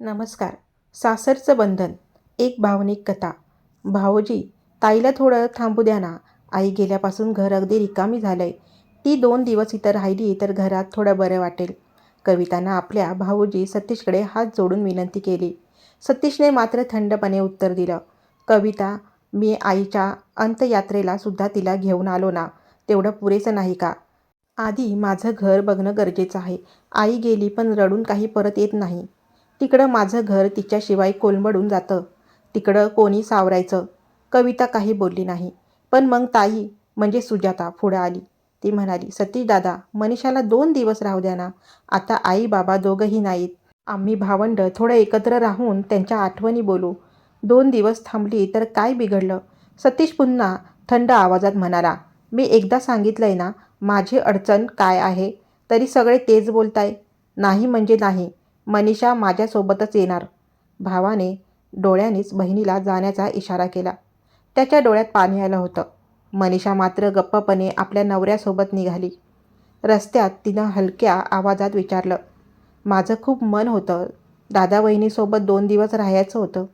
नमस्कार. सासरचं बंधन एक भावनिक कथा. भाऊजी ताईला थोडं थांबू द्या ना. आई गेल्यापासून घर अगदी रिकामी झालं आहे ती दोन दिवस इथं राहिली तर घरात थोडं बरं वाटेल. कवितानं आपल्या भाऊजी सतीशकडे हात जोडून विनंती केली. सतीशने मात्र थंडपणे उत्तर दिलं. कविता मी आईच्या अंतयात्रेला सुद्धा तिला घेऊन आलो ना. तेवढं पुरेसं नाही का? आधी माझं घर बघणं गरजेचं आहे. आई गेली पण रडून काही परत येत नाही. तिकडं माझं घर तिच्याशिवाय कोलमडून जातं. तिकडं कोणी सावरायचं. कविता काही बोलली नाही. पण मग ताई म्हणजे सुजाता पुढं आली. ती म्हणाली सतीश दादा मनीषाला दोन दिवस राहू द्या ना. आता आई बाबा दोघंही नाहीत. आम्ही भावंड थोडं एकत्र राहून त्यांच्या आठवणी बोलू. दोन दिवस थांबली तर काय बिघडलं? सतीश पुन्हा थंड आवाजात म्हणाला मी एकदा सांगितलंय ना माझी अडचण काय आहे? तरी सगळे तेच बोलताय. नाही म्हणजे नाही. मनीषा माझ्यासोबतच येणार. भावाने डोळ्यानेच बहिणीला जाण्याचा इशारा केला. त्याच्या डोळ्यात पाणी आलं होतं. मनीषा मात्र गप्पपणे आपल्या नवऱ्यासोबत निघाली. रस्त्यात तिनं हलक्या आवाजात विचारलं माझं खूप मन होतं. दादा वहिनीसोबत दोन दिवस राहायचं होतं.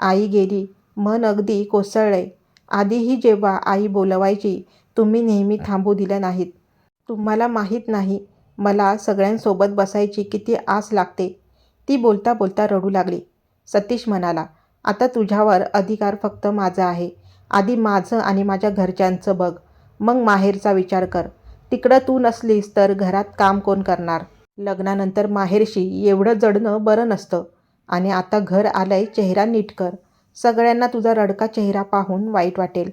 आई गेली. मन अगदी कोसळलंय. आधीही जेव्हा आई बोलवायची तुम्ही नेहमी थांबू दिलं नाहीत. तुम्हाला माहीत नाही. मला सगळ्यांसोबत बसायची किती आस लागते. ती बोलता बोलता रडू लागली. सतीश म्हणाला आता तुझ्यावर अधिकार फक्त माझा आहे. आधी माझं आणि माझ्या घरच्यांचं बघ. मग माहेरचा विचार कर. तिकडं तू नसलीस तर घरात काम कोण करणार? लग्नानंतर माहेरशी एवढं जडणं बरं नसतं. आणि आता घर आलंय चेहरा नीट कर. सगळ्यांना तुझा रडका चेहरा पाहून वाईट वाटेल.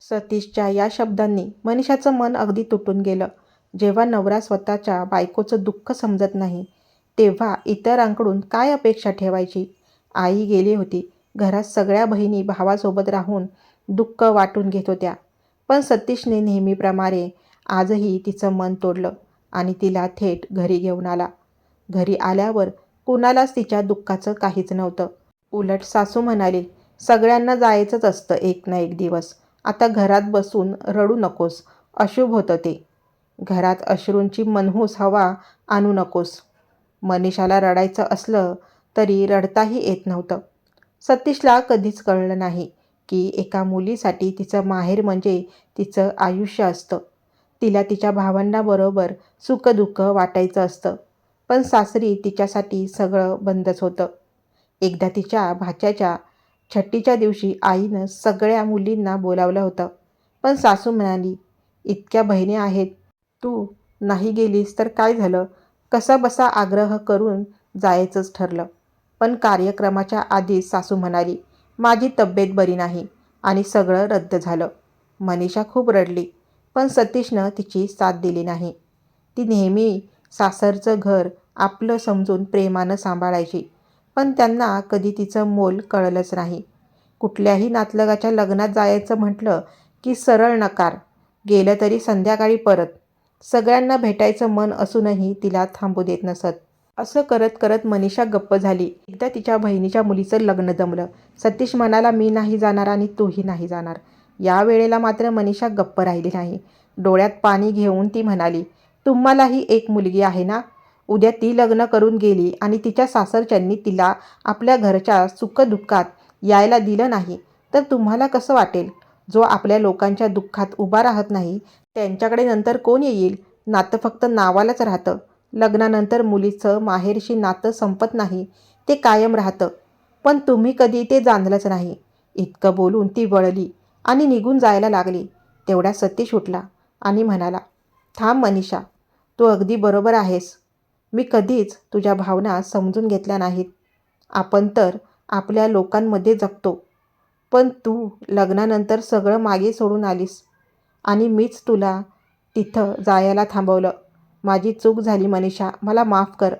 सतीशच्या या शब्दांनी मनीषाचं मन अगदी तुटून गेलं. जेव्हा नवरा स्वतःच्या बायकोचं दुःख समजत नाही तेव्हा इतरांकडून काय अपेक्षा ठेवायची? आई गेली होती. घरात सगळ्या बहिणी भावासोबत राहून दुःख वाटून घेत होत्या. पण सतीशने नेहमीप्रमाणे आजही तिचं मन तोडलं आणि तिला थेट घरी घेऊन आला. घरी आल्यावर कुणालाच तिच्या दुःखाचं काहीच नव्हतं. उलट सासू म्हणाली सगळ्यांना जायचंच असतं एक ना एक दिवस. आता घरात बसून रडू नकोस. अशुभ होतं ते. घरात अश्रूंची मनहूस हवा आणू नकोस. मनीषाला रडायचं असलं तरी रडताही येत नव्हतं. सतीशला कधीच कळलं नाही की एका मुलीसाठी तिचं माहेर म्हणजे तिचं आयुष्य असतं. तिला तिच्या भावंडाबरोबर सुखदुःख वाटायचं असतं पण सासरी तिच्यासाठी सगळं बंदच होतं. एकदा तिच्या भाच्याच्या छट्टीच्या दिवशी आईनं सगळ्या मुलींना बोलावलं होतं पण सासू म्हणाली इतक्या बहिणी आहेत तू नाही गेलीस तर काय झालं? कसा बसा आग्रह करून जायचंच ठरलं. पण कार्यक्रमाच्या आधीच सासू म्हणाली माझी तब्येत बरी नाही आणि सगळं रद्द झालं मनीषा खूप रडली पण सतीशनं तिची साथ दिली नाही. ती नेहमी सासरचं घर आपलं समजून प्रेमानं सांभाळायची पण त्यांना कधी तिचं मोल कळलंच नाही. कुठल्याही नातलगाच्या लग्नात जायचं म्हटलं की सरळ नकार गेलं तरी संध्याकाळी परत. सगळ्यांना भेटायचं मन असूनही तिला थांबू देत नसत. असं करत करत मनीषा गप्प झाली. एकदा तिच्या बहिणीच्या मुलीचं लग्न जमलं. सतीश म्हणाला मी नाही जाणार आणि तूही नाही जाणार. या वेळेला मात्र मनीषा गप्प राहिली नाही. डोळ्यात पाणी घेऊन ती म्हणाली तुम्हालाही एक मुलगी आहे ना? उद्या ती लग्न करून गेली आणि तिच्या सासरच्यांनी तिला आपल्या घरच्या सुखदुःखात यायला दिलं नाही तर तुम्हाला कसं वाटेल? जो आपल्या लोकांच्या दुःखात उभा राहत नाही त्यांच्याकडे नंतर कोण येईल? नातं फक्त नावालाच राहतं. लग्नानंतर मुलीचं माहेरशी नातं संपत नाही. ते कायम राहतं. पण तुम्ही कधी ते जाणलंच नाही. इतकं बोलून ती वळली आणि निघून जायला लागली. तेवढ्या सतीश उठला आणि म्हणाला थांब मनीषा तू अगदी बरोबर आहेस. मी कधीच तुझ्या भावना समजून घेतल्या नाहीत. आपण तर आपल्या लोकांमध्ये जगतो. पण तू लग्नानंतर सगळं मागे सोडून आलीस. आणि मीच तुला तिथं जायला थांबवलं. माझी चूक झाली मनीषा मला माफ कर.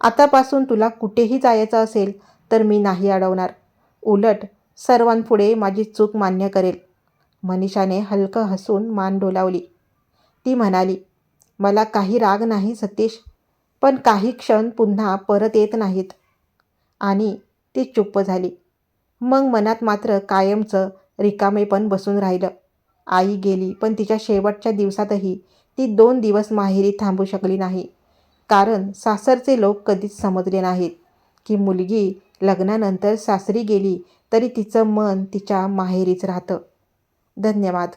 आतापासून तुला कुठेही जायचं असेल तर मी नाही अडवणार. उलट सर्वांपुढे माझी चूक मान्य करेल. मनीषाने हलकं हसून मान डोलावली. ती म्हणाली मला काही राग नाही सतीश पण काही क्षण पुन्हा परत येत नाहीत. आणि ती चुप्प झाली. मग मनात मात्र कायमचं रिकामेपण बसून राहिलं. आई गेली पण तिच्या शेवटच्या दिवसातही ती दोन दिवस माहेरी थांबू शकली नाही. कारण सासरचे लोक कधीच समजले नाहीत की मुलगी लग्नानंतर सासरी गेली तरी तिचं मन तिच्या माहेरीच राहतं. धन्यवाद.